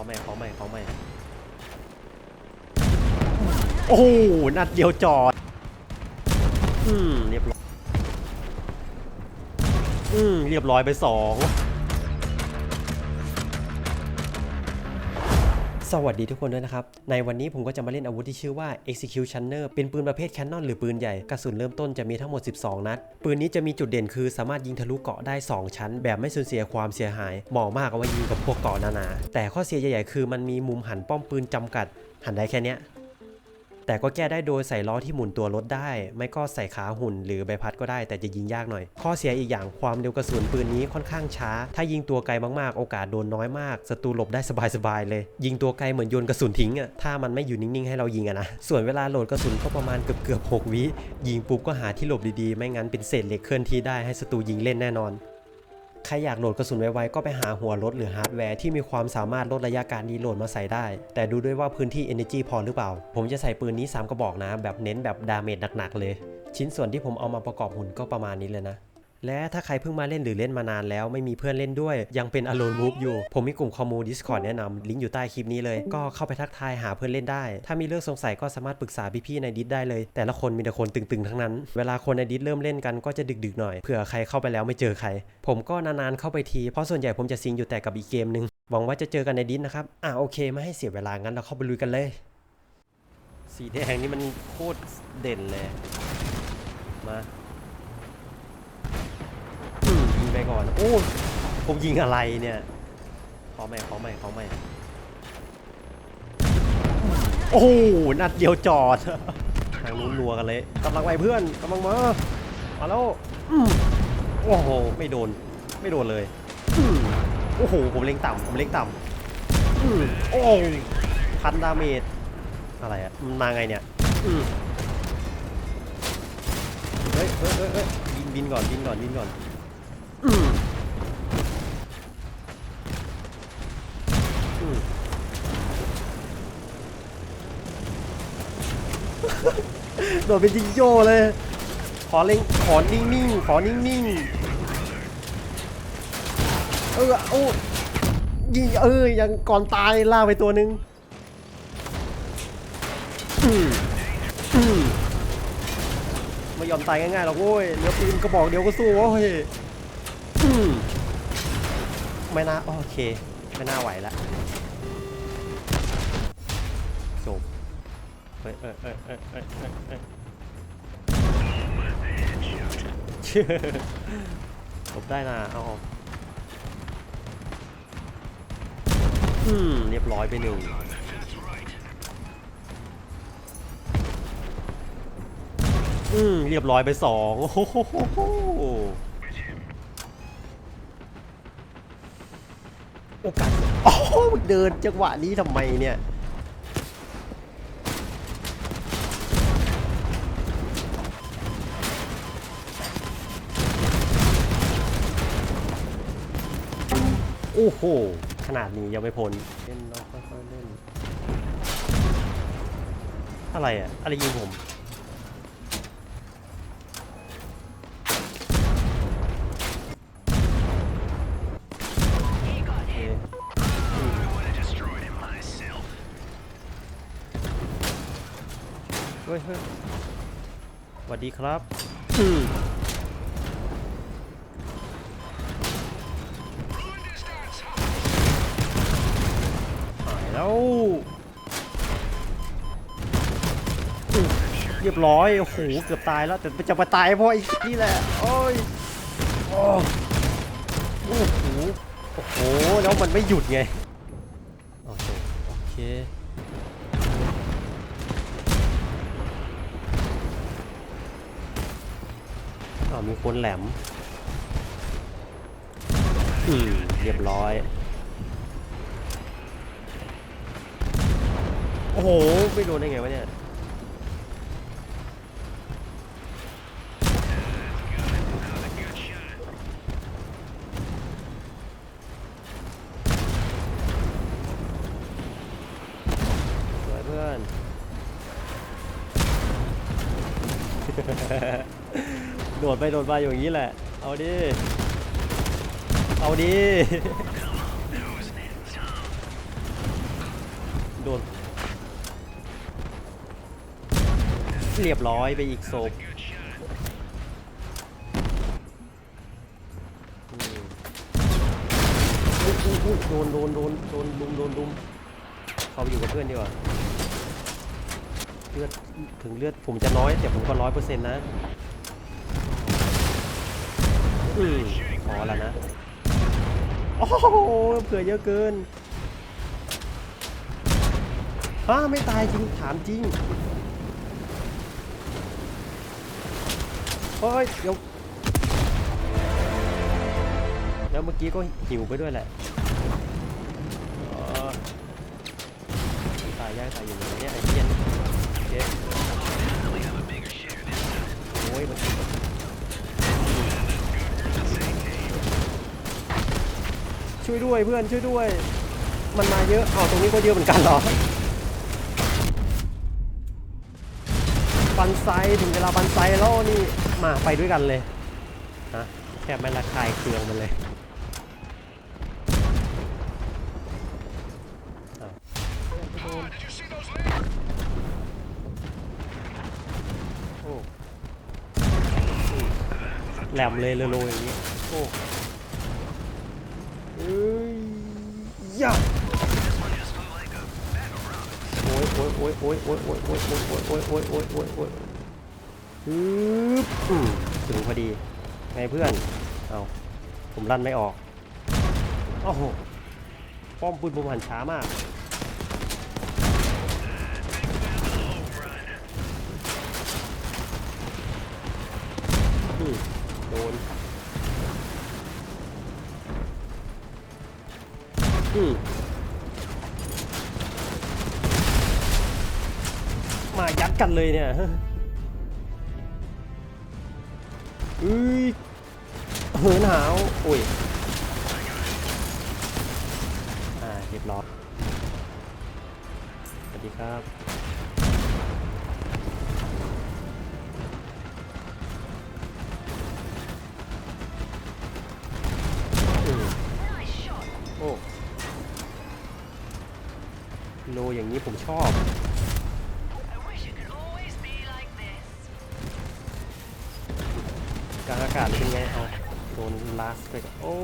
อใหม่ขอใหม่ขอใหม่โอ้โหนัดเดียวจอดอืมเรียบร้อยอืมเรียบร้อยไปสอง สวัสดีทุกคนด้วยนะครับ ในวันนี้ผมก็จะมาเล่นอาวุธที่ชื่อว่า Executioner เป็นปืนประเภทแคนนอนหรือปืนใหญ่กระสุนเริ่มต้นจะมีทั้งหมด 12 นัด ปืนนี้จะมีจุดเด่นคือสามารถยิงทะลุเกาะได้ 2 ชั้น แบบไม่สูญเสียความเสียหาย เหมาะมากเอาไว้ยิงกับพวกเกาะหนาๆแต่ข้อเสียใหญ่ๆคือมันมีมุมหันป้อมปืนจำกัด หันได้แค่นี้ แต่ก็แก้ได้โดยใส่ล้อที่หมุนตัวรถได้ ไม่ก็ใส่ขาหุ่นหรือใบพัดก็ได้ แต่จะยิงยากหน่อย ข้อเสียอีกอย่างความเร็วกระสุนปืนนี้ค่อนข้างช้า ถ้ายิงตัวไกลมากๆ โอกาสโดนน้อยมากศัตรูหลบได้สบายๆเลย ยิงตัวไกลเหมือนโยนกระสุนทิ้งอะถ้ามันไม่อยู่นิ่งๆให้เรายิงอะนะส่วนเวลาโหลดกระสุนก็ประมาณเกือบๆ6วิยิงปุ๊บก็หาที่หลบดีๆ ไม่งั้นเป็นเศษเหล็กเคลื่อนที่ได้ให้ศัตรูยิงเล่นแน่นอน ใครอยากโหลดกระสุนไวๆก็ไปหาหัวรถหรือฮาร์ดแวร์ที่มีความสามารถลดระยะการรีโหลดมาใส่ได้ แต่ดูด้วยว่าพื้นที่ Energy พอหรือเปล่า ผมจะใส่ปืนนี้ 3 กระบอกนะ แบบเน้นแบบดาเมจหนักๆเลย ชิ้นส่วนที่ผมเอามาประกอบหุ่นก็ประมาณนี้เลยนะ และถ้าใครเพิ่งมาเล่นหรือเล่นมานานแล้วไม่มีเพื่อนเล่นด้วย ยังเป็น Alone Move อยู่ ผมมีกลุ่มคอมมู Discord แนะนำลิงก์อยู่ใต้คลิปนี้เลย ก็เข้าไปทักทายหาเพื่อนเล่นได้ ถ้ามีเรื่องสงสัยก็สามารถปรึกษาพี่ๆในดิสได้เลย แต่ละคนมีแต่คนตึงๆ ทั้งนั้น เวลาคนในดิสเริ่มเล่นกันก็จะดึกๆหน่อยเผื่อใครเข้าไปแล้วไม่เจอใคร ผมก็นานๆเข้าไปทีเพราะส่วนใหญ่ผมจะซิงอยู่แต่กับอีกเกมหนึงหวังว่าจะเจอกันในดิสนะครับอะโอเคไม่ให้เสียเวลางั้นเราเข้าไปลุยกันเลย สีแดงนี่มันโคตรเด่นเลยมา อืมยิงไป ก่อน โอ้ผมยิงอะไรเนี่ยขอใหม่ขอใหม่ขอใหม่โอ้โหนัดเดียวจอดทางนู้นนัวกันเลยกำลังไปเพื่อนกำลังมามาแล้วโอ้โหไม่โดนไม่โดนเลยโอ้โหผมเล็งต่ำผมเล็งต่ำอืมโอ้พันดาเมจอะไรอะมันมาไงเนี่ยเฮ้ยเฮ้ยเฮ้ยเฮ้ยบินบินก่อนบินก่อนบินก่อน โดดเป็นจิงโจ้เลย ขอเล็งขอนิ่งๆ ขอนิ่งๆ เออโอ้ยิงเออยังก่อนตายล่าไปตัวนึงไม่ยอมตายง่ายๆหรอกโว้ยเหลือปืนกระบอกเดียวก็สู้โว้ย ไม่น่า โอเค ไม่น่าไหวล้วจบเอ้ยเอ้ยเอ้ยเอ้ยเอ้ยเอ้ยเอ้ยเชื่อจบได้นะเอาออกอืม เรียบร้อยไปหนึ่งอืม เรียบร้อยไปสองโอ้โห โอกาสโอ้โหเดินจังหวะนี้ทำไมเนี่ย โอ้โห ขนาดนี้ยังไม่พ้นเล่นเนาะค่อยๆเล่น อะไรอะอะไรยิงผม ฮ้ยเฮ้ยสวัสดีครับอืมหายแล้วเรียบร้อย โอ้โห เกือบตายแล้ว แต่จะมาตายเพราะไอ้นี่แหละ โอ้ย โอ้โห โอ้โห แล้วมันไม่หยุดไง โอเค โอเคาวมีคนแหลม อืม เรียบร้อย โอ้โห ไม่โดนได้ไงวะเนี่ย ดดไปโดดมาอยู่อย่างนี้แหละ เอาดิ เอาดิดน เรียบร้อยไปอีกศพโดนโดนโดนโดนลุมโดนลุมเขาอยู่กับเพื่อนดีกว่าเลือดถึงเลือดผมจะน้อยแต่ผมก็ร้อยเปอร์เซ็นต์นะ อืมพอแล้วนะ โอ้โหเผื่อเยอะเกินฮ่าไม่ตายจริง ถามจริงเฮ้ยเดี๋ยวแล้วเมื่อกี้ก็หิวไปด้วยแหละตายยากตายอยู่อย่างเนี้ยไอ้เหี้ยนโอเคโอ้ยมัน ช่วยด้วยเพื่อนช่วยด้วย มันมาเยอะเอาตรงนี้ก็เยอะเหมือนกันเหรอบันไซถึงเวลาบันไซแล้วนี่มาไปด้วยกันเลยนะแค่ไม่ระคายเคืองมันเลยโอ้แหลมเลยโลๆอย่างนี้โอ้เอ้ยยะโอ้ยโอ้ยโอ้ยโอ้ยโอ้ยโอ้ยโอ้ยโอ้ยโอ้ยโอ้ยโอ้ยโอ้ยโอ้ยโอ้ยฮึบถึงพอดีไงเพื่อนเอาผมลั่นไม่ออกโอ้โหป้อมปืนผมหันช้ามากโดนอืมมายัด กันเลยเนี่ยอุ้ยเหินหาวอุ้ยอ่าเรียบร้อยสวัสดีครับโอ้โลอย่างนี้ผมชอบางอากาศเป็นไงเอาโดนลาสไปก่อนโอ้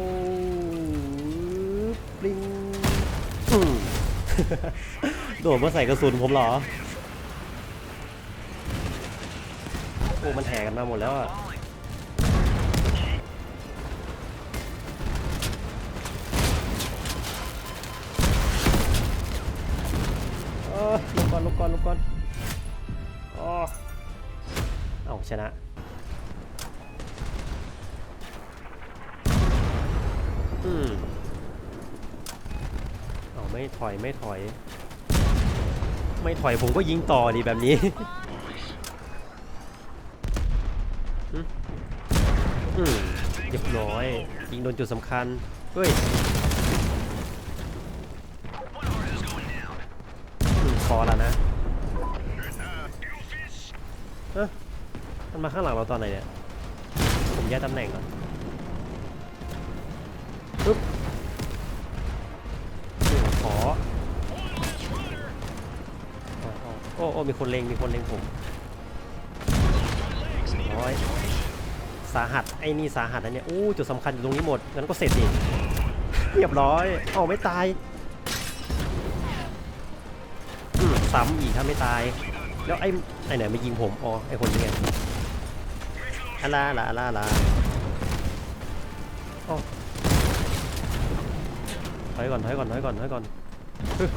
ปริงอืมโดดมาใส่กระสุนผมเหรอ โอ้มันแห่กันมาหมดแล้วอะเออลงก่อนลงก่อนลงก่อนอ๋อเอาชนะ อืมเอา ไม่ถอยไม่ถอย ไม่ถอยผมก็ยิงต่อดีแบบนี้เรียบร้อย ยิงโดนจุดสำคัญ เฮ้ยอืมพอแล้วนะเอ๊ะมันมาข้างหลังเราตอนไหนเนี่ย ผมย้ายตำแหน่งก่อนปึ๊บ โอ้โอ้มีคนเลงมีคนเลงผมร้อยสาหัสไอ้นี่สาหัสนะเนี่ยอู้จุดสำคัญอยู่ตรงนี้หมดงั้นก็เสร็จดิเรียบร้อยเอาไม่ตายซ้ำอีกถ้าไม่ตาย แล้วไอ้ไอ้ไหนมายิงผมอ๋อไอ้คนนี้ไงอะลาลาลาลาอ๋อถอยก่อนถอยก่อนถอยก่อนถอยก่อนฮึอะ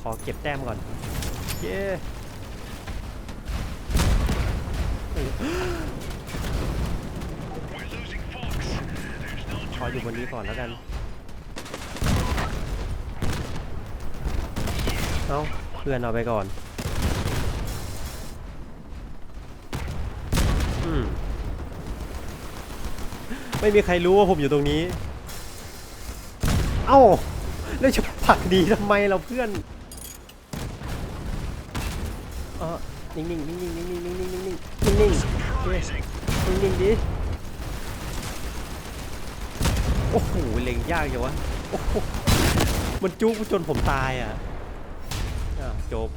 ขอเก็บแต้มก่อน เย้ขออยู่บนนี้ก่อนแล้วกัน เอาเพื่อนเอาไปก่อน อืม ไม่มีใครรู้ว่าผมอยู่ตรงนี้ เอ้า แล้วจะผักดีทำไมเราเพื่อน เออนิ่งๆนิ่งๆนิ่งๆนิ่งๆนิ่งๆนิ่งๆนิ่งๆนิ่งๆโอเคนิ่งๆดิโอ้โหเล็งยากจังวะมันจุกจนผมตายอะอ่าวจบ